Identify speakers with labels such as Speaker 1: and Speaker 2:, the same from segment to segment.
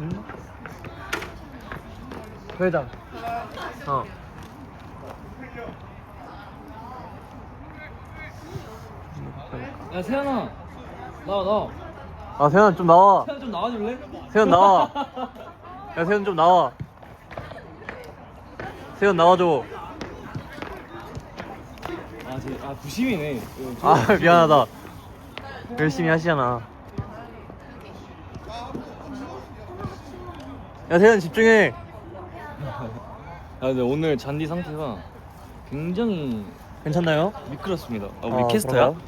Speaker 1: 응? 회장. 어.
Speaker 2: 야 세연아 나와 나와
Speaker 1: 아 세현 좀 나와.
Speaker 2: 세연 좀 나와줄래?
Speaker 1: 세현 나와. 야 세현 좀 나와. 세현 나와줘.
Speaker 2: 아, 제, 아 부심이네 이거
Speaker 1: 아 미안하다. 열심히 하시잖아. 야 세현 집중해.
Speaker 2: 아 근데 오늘 잔디 상태가 굉장히
Speaker 1: 괜찮나요?
Speaker 2: 미끄럽습니다 아 우리
Speaker 1: 아,
Speaker 2: 캐스터야?
Speaker 1: 그런가요?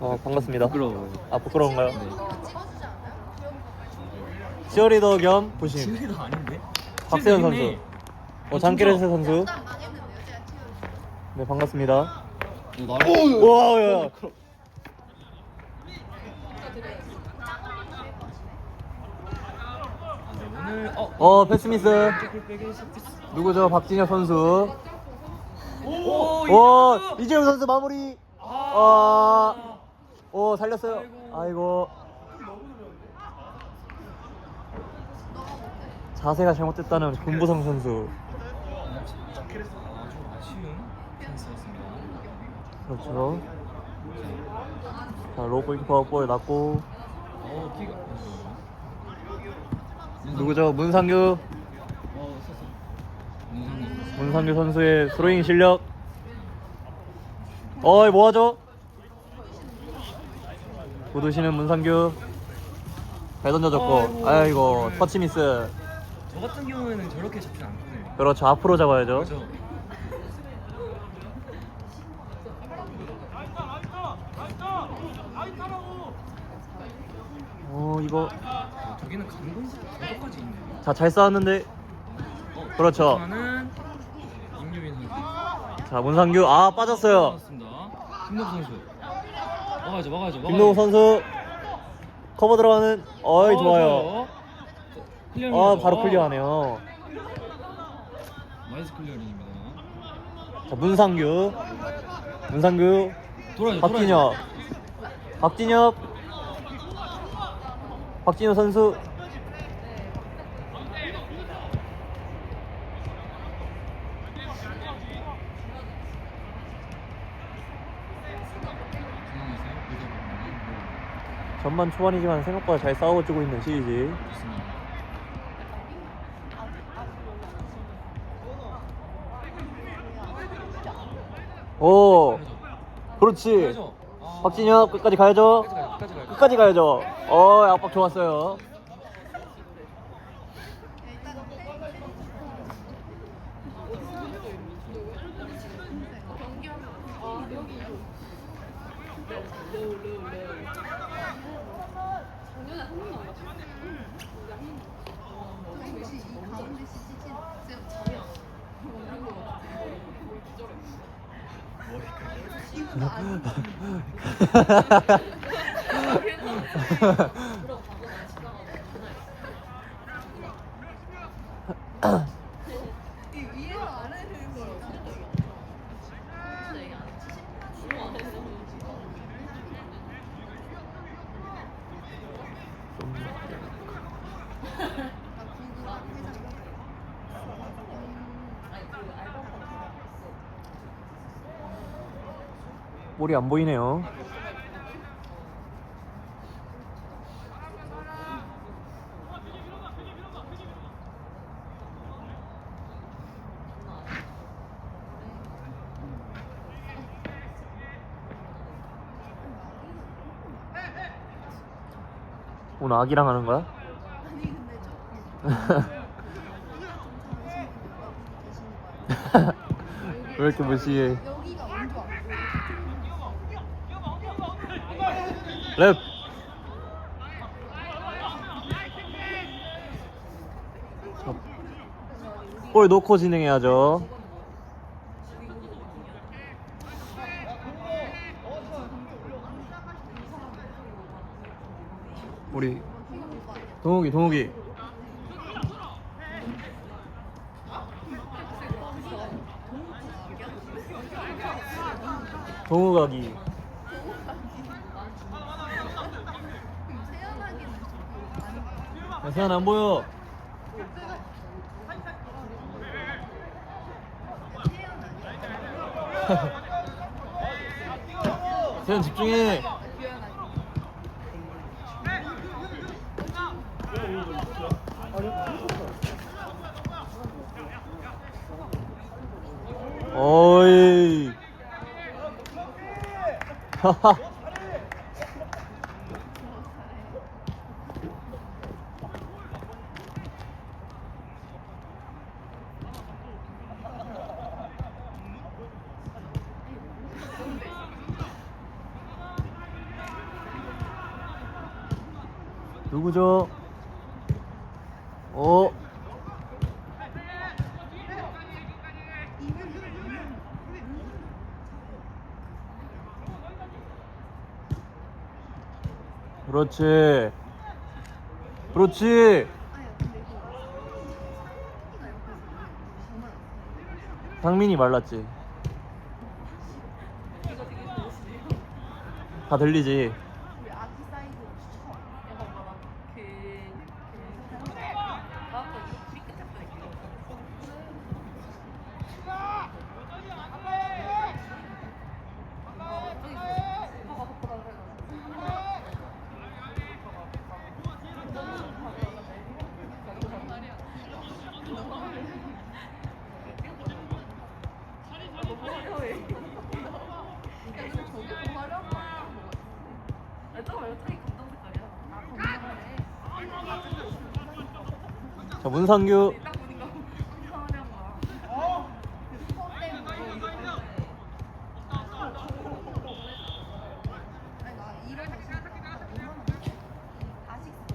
Speaker 1: 어 반갑습니다.
Speaker 2: 부끄러워요
Speaker 1: 아 부끄러운가요?
Speaker 2: 네.
Speaker 1: 치어리더 겸 부심.
Speaker 2: 지금 아닌데?
Speaker 1: 박세현. 선수. 어 장기레스 선수. 네 반갑습니다.
Speaker 2: 어, 나를
Speaker 1: 우와 야.
Speaker 2: 오늘 어
Speaker 1: 어 패스미스. 누구죠? 박진혁 선수.
Speaker 2: 오!
Speaker 1: 이재용 선수 마무리.
Speaker 2: 아.
Speaker 1: 아. 오 살렸어요. 아이고. 자세가 잘못됐다는 군부성 선수. 그렇죠. 자 로우 골키퍼 볼 났고
Speaker 2: 어.
Speaker 1: 누구죠? 문상규. 문상규 선수의 스로잉 실력. 어이 뭐하죠? 구두시는 문상규. 잘 던져줬고.
Speaker 2: 아이고.
Speaker 1: 터치 미스.
Speaker 2: 저 같은 경우에는 저렇게 잡지 않거든요.
Speaker 1: 그렇죠 앞으로 잡아야죠.
Speaker 2: 그렇죠.
Speaker 1: 어 이거
Speaker 2: 어, 감독 감독까지 있네요.
Speaker 1: 자잘 싸웠는데
Speaker 2: 어,
Speaker 1: 그렇죠.
Speaker 2: 하는 임유민 선수.
Speaker 1: 자 문상규 아 빠졌어요.
Speaker 2: 맞습니다. 김동 선수. 막아야죠, 막아야죠.
Speaker 1: 김동욱 선수 커버 들어가는 어이 좋아요. 아 바로 클리어하네요.
Speaker 2: 나이스 클리어링입니다.
Speaker 1: 자 문상규 문상규
Speaker 2: 돌아야죠.
Speaker 1: 박진혁 박진혁 박진혁 선수. 전반 초반이지만 생각보다 잘 싸워주고 있는 시리즈. 오 그렇지 박진혁 끝까지 가야죠?
Speaker 2: 끝까지
Speaker 1: 가야죠. 어 압박 좋았어요 볼이 안 보이네요 오늘 아기랑 하는 거야? 왜 이렇게 무시해?
Speaker 3: 여기가 온도 안
Speaker 1: 랩! 자, 볼 놓고 진행해야죠 우리. 동욱이 동욱이. 동욱아기. 야 세안 안 보여. 세안 집중해. 어이. 누구죠? 어? 그렇지. 그렇지. 상민이 말랐지. 다 들리지.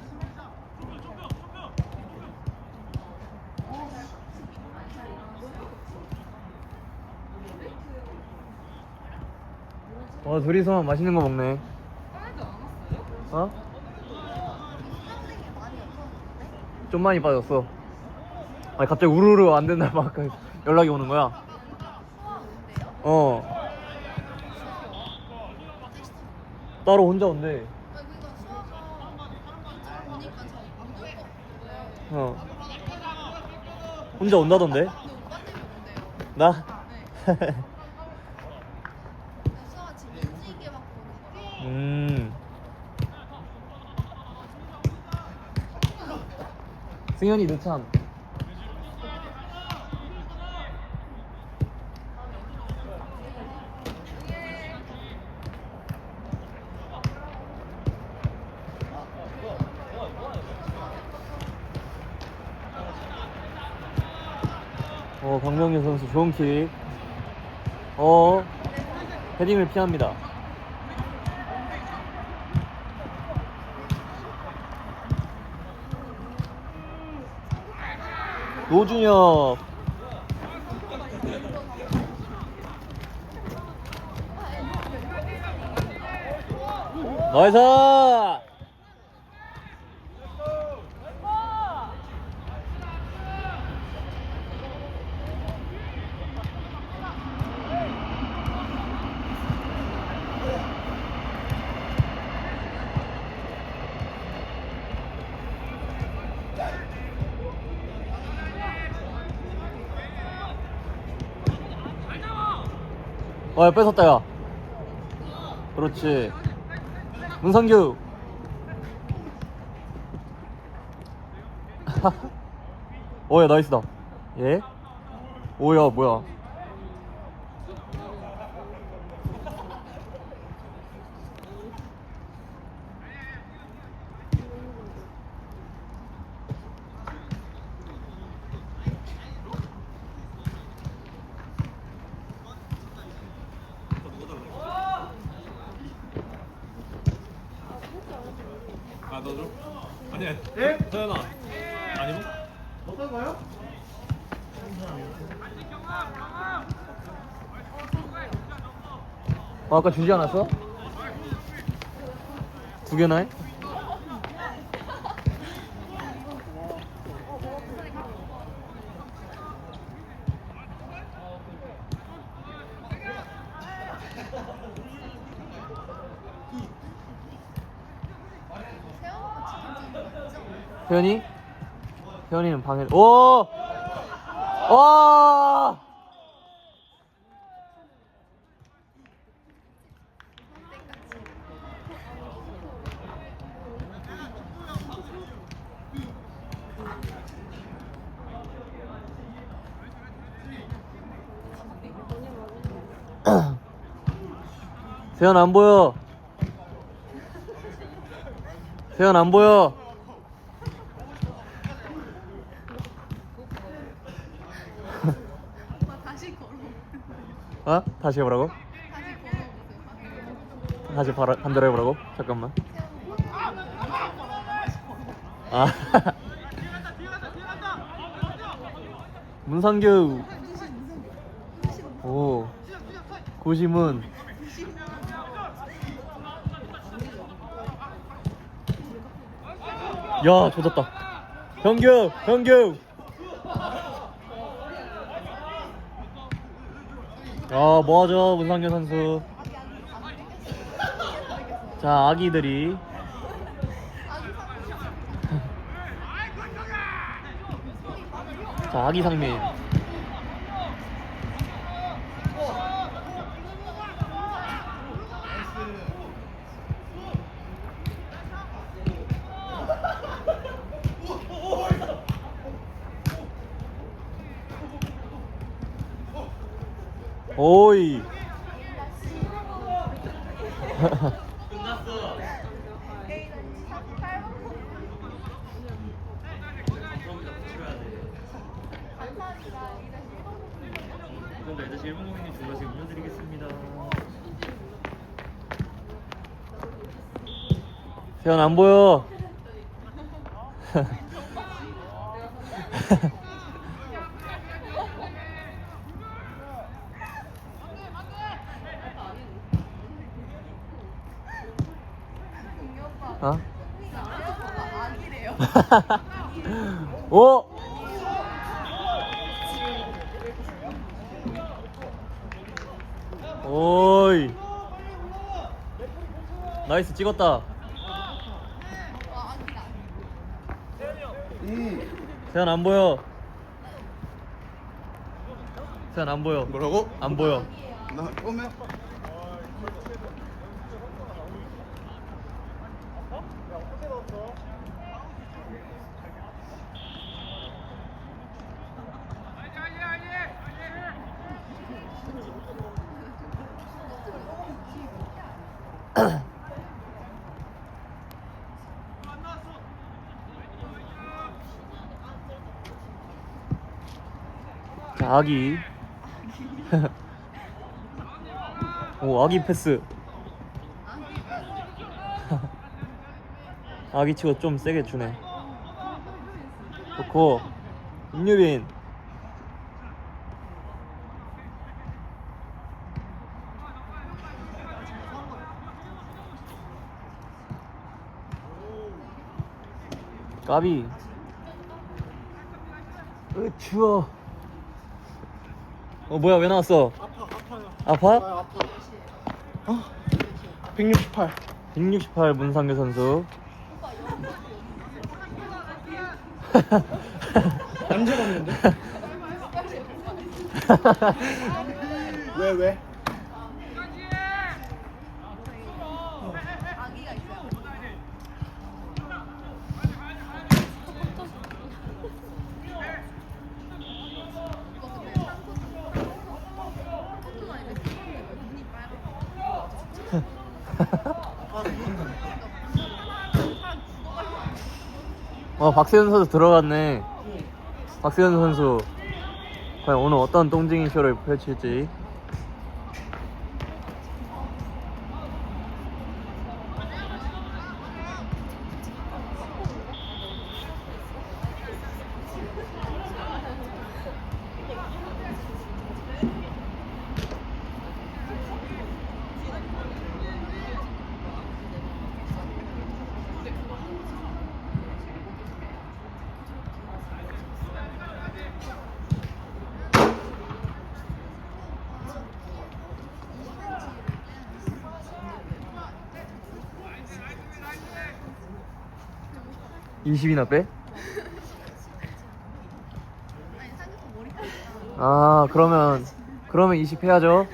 Speaker 3: 심했다.
Speaker 1: 어, 둘이서 맛있는 거 먹네.
Speaker 3: 않았어요?
Speaker 1: 어?
Speaker 3: 수강생이 많이 없었는데?
Speaker 1: 좀 많이 빠졌어. 아니, 갑자기 우르르 안 된다 막 연락이 오는 거야. 어. 따로 혼자 온대. 어. 혼자 온다던데? 나?
Speaker 3: 네 수학 지금 인수인계 받고 오는 거라
Speaker 1: 음. 승현이 늦참. 어, 박명규 선수 좋은 킥. 어, 헤딩을 피합니다. 노준혁. 나이스 어, 야, 뺏었다, 야. 그렇지. 문성규. 오, 야, 나이스다. 예? 오야, 뭐야.
Speaker 4: 아 너도? 아니야. 예? 서연아. 아니면?
Speaker 1: 어, 아까 주지 않았어? 두 개나 해? 태현이? 태현이는 방에 오! 와! 세현 안 보여. 세현 안 보여.
Speaker 3: 어?
Speaker 1: 다시 해보라고?
Speaker 3: 다시
Speaker 1: 바로 반대로 해보라고? 잠깐만. 아. 문상규. 오. 고시문. 야, 조졌다. 현규, 현규. 아, 뭐하죠, 문상규 선수. 자, 아기들이. 자, 아기 상민. 오이.
Speaker 2: 그럼 이제 1분 고객님 주문하시고 문드리겠습니다.
Speaker 1: 세연 안 보여. 어? 오! 오이. 나이스 찍었다. 세연 안 보여. 세연 안 보여.
Speaker 5: 뭐라고?
Speaker 1: 안 보여.
Speaker 5: 나 꼬매?
Speaker 1: 아기. 오, 아기 패스. 아기 치고 좀 세게 주네. 좋고. 임유빈. 까비. 으, 추워. 어, 뭐야, 왜 나왔어? 아파?
Speaker 5: 아파. 어? 168.
Speaker 1: 168 문상규 선수.
Speaker 5: 안 잡았는데? 왜 왜?
Speaker 1: 박세현 선수 들어갔네. 박세현 선수. 과연 오늘 어떤 똥쟁이 쇼를 펼칠지. 20이나 빼?
Speaker 3: 아,
Speaker 1: 그러면, 그러면 20 해야죠.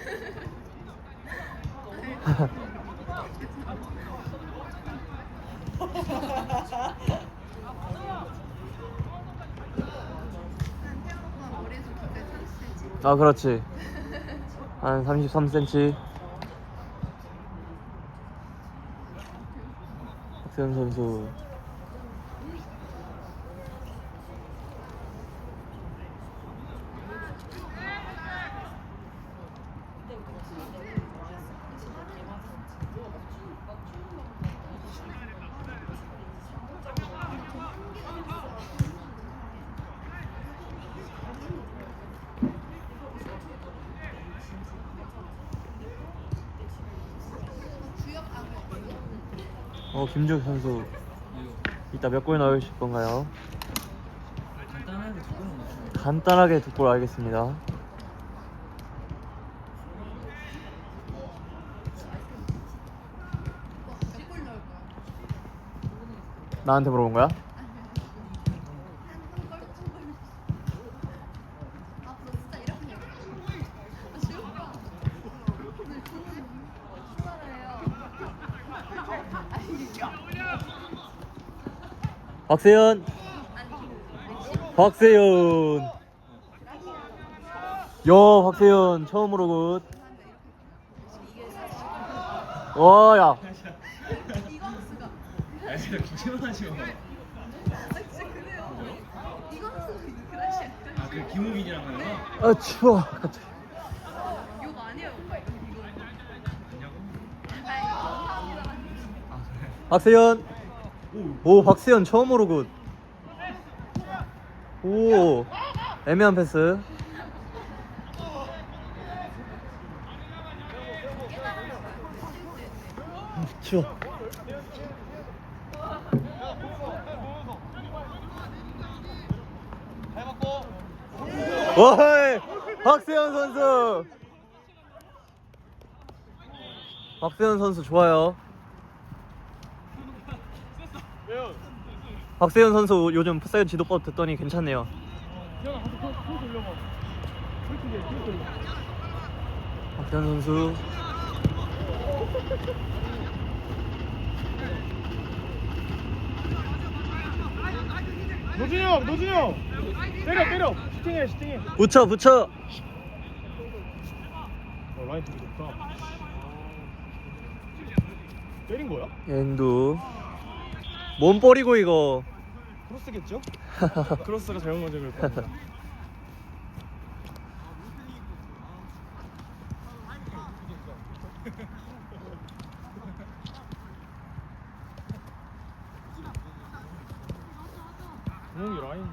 Speaker 3: 태양 오빠 머리에서 두개 30cm
Speaker 1: 아, 그렇지.
Speaker 5: 한 33cm. 박세현 선수. 어 김주혁 선수 이따 몇 골 넣으실 건가요?
Speaker 2: 간단하게 두 골은 넣죠.
Speaker 5: 간단하게 두 골 알겠습니다. 나한테 물어본 거야?
Speaker 1: 앞으로 진짜 이렇게 해요. 아, 싫다. 오늘 주문 출발해요.
Speaker 5: 박세현, 박세현. 야, 박세현 처음으로 굿. 와, 야.
Speaker 1: 이광수가
Speaker 2: 아.
Speaker 1: 아? 아
Speaker 5: 추워. 갑자기.
Speaker 1: 욕 아니에요 오빠 이거. 아이 감사합니다.
Speaker 5: 박세현. 오, 박세현 처음으로 굿. 오, 애매한 패스. 추워. 오이, 박세현 선수. 박세현 선수 좋아요. 박세현 선수 요즘 풋살 지도법 듣더니 괜찮네요. 박세현 선수
Speaker 3: 노준이 형, 노준이 형. 때려, 때려. 슈팅해, 슈팅해.
Speaker 5: 붙여 붙여.
Speaker 3: 어, 라인 되게 좋다. 때린 거야?
Speaker 5: 엔두 몸 버리고 이거.
Speaker 3: 크로스겠죠? 크로스가 잘못 맞은 걸 뻔했다. 구멍이 라인.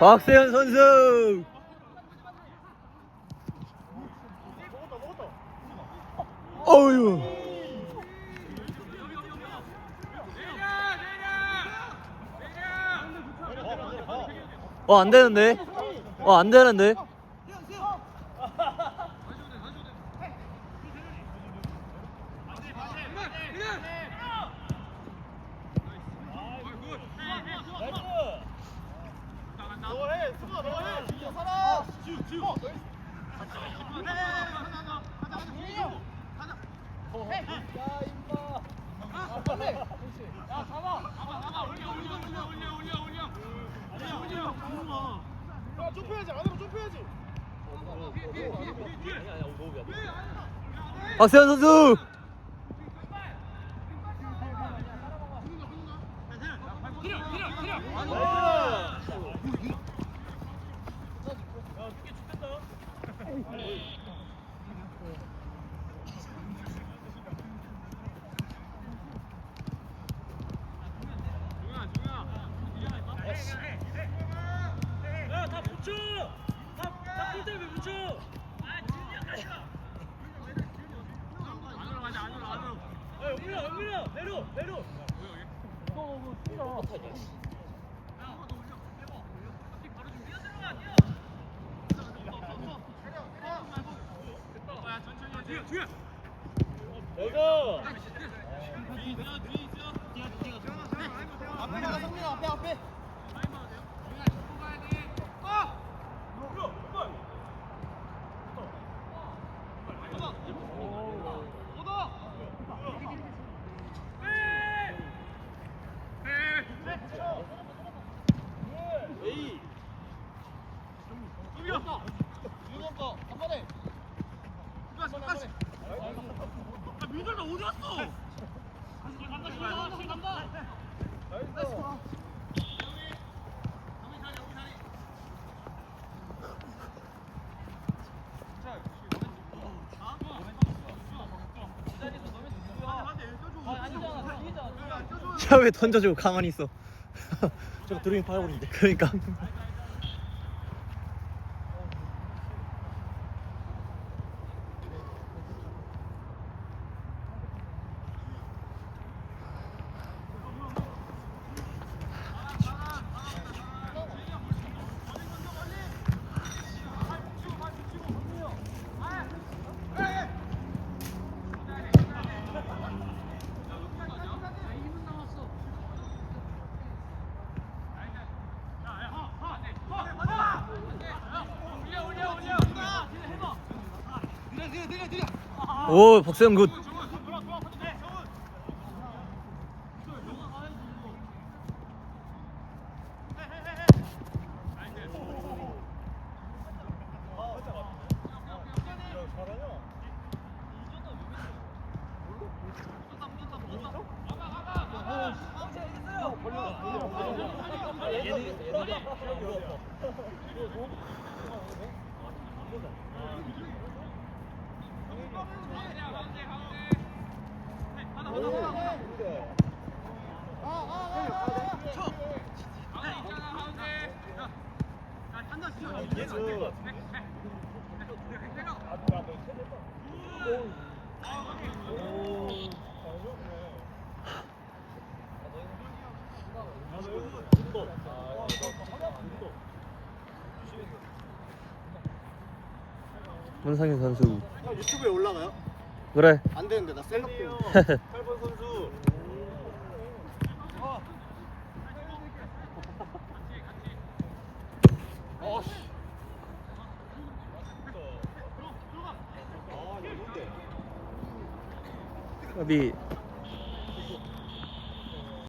Speaker 5: 박세현 선수. 어유. 어, 안 되는데? 어, 안 되는데?
Speaker 3: 좁혀야지, 안으로 좁혀야지.
Speaker 5: 박세현 선수. 여서 앞에 나가 성민아 앞에 앞에 샤왜 던져주고 가만히 있어
Speaker 6: 저거 드로잉 파워볼인데.
Speaker 5: 그러니까 오 박세영 굿 문상현 선수.
Speaker 6: 유튜브에 올라가요?
Speaker 5: 그래.
Speaker 6: 안 되는데 나 셀럽 때문에.
Speaker 7: 8번 선수.
Speaker 5: 어디